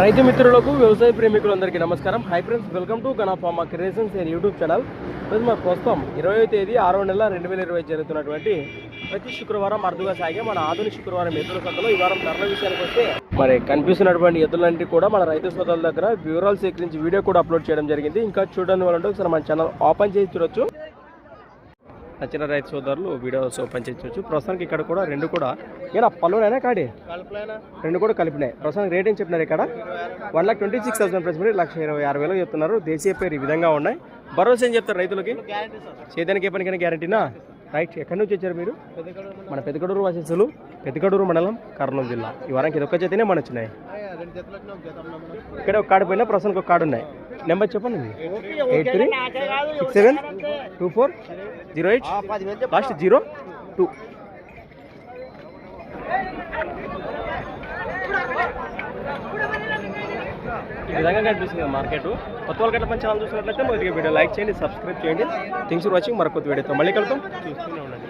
రైతు మిత్రులకు వ్యవసాయ ప్రేమికులందరికీ నమస్కారం. హై ఫ్రెండ్స్ వెల్కమ్ టు గణఫార్మా క్రియేషన్స్ అండ్ యూట్యూబ్ ఛానల్ ఈరోజు మన ప్రస్తుతం ఇరవై తేదీ ఆరో నెల రెండు వేల ఇరవై జరుగుతున్నటువంటి ప్రతి శుక్రవారం అరుదుగా సాగే మన ఆధునిక శుక్రవారం ఎద్దుల సంతలో ఈ వారం ధరల విషయానికి వస్తే మరి కనిపిస్తున్నటువంటి ఎద్దులన్నింటి కూడా మన రైతు సోదరుల దగ్గర వివరాలు సేకరించి వీడియో కూడా అప్లోడ్ చేయడం జరిగింది. ఇంకా చూడని వాళ్ళంటే ఒకసారి మన ఛానల్ ఓపెన్ చేసి చూడొచ్చు. నచ్చిన రైతు సోదరులు వీడియోస్ ఓపెన్ చేయొచ్చు ప్రస్తుతానికి ఇక్కడ కూడా రెండు కూడా. ఏనా పళ్ళునైనా కాడి? రెండు కూడా కలిపినాయి. ప్రస్తుతానికి రేట్ ఏం చెప్పినారు ఇక్కడ? One lakh twenty six thousand price మీరు లక్ష ఇరవై ఆరు వేలు చెప్తున్నారు. దేశీయ పేరు ఈ విధంగా ఉన్నాయి. భరోసా ఏం చెప్తారు రైతులకి? సేదానికి ఏ పనికైనా గ్యారంటీనా రైట్ ఎక్కడి నుంచి వచ్చారు మీరు? మన పెద్దకడూరు వాసిస్తులు పెద్దకడూరు మండలం కర్నూలు జిల్లా. ఈ వారానికి ఇది ఒక్క చేతనే మన వచ్చినాయి. ఇక్కడ ఒక కార్డు పోయినా ప్రస్తుతానికి ఒక కార్డు ఉన్నాయి. నెంబర్ చెప్పండి. Eight three six seven two four zero eight last zero two ఈ విధంగా కనిపిస్తుంది మార్కెట్ కొత్త వాళ్ళకి ఎట్లా మంచి ఛానల్ చూసినట్లయితే మొదటిగా వీడియో లైక్ చేయండి సబ్స్క్రైబ్ చేయండి. థింగ్స్ వాచింగ్ మరొక వీడియోతో మళ్ళీ కలుద్దాం. చూస్తూనే ఉండండి.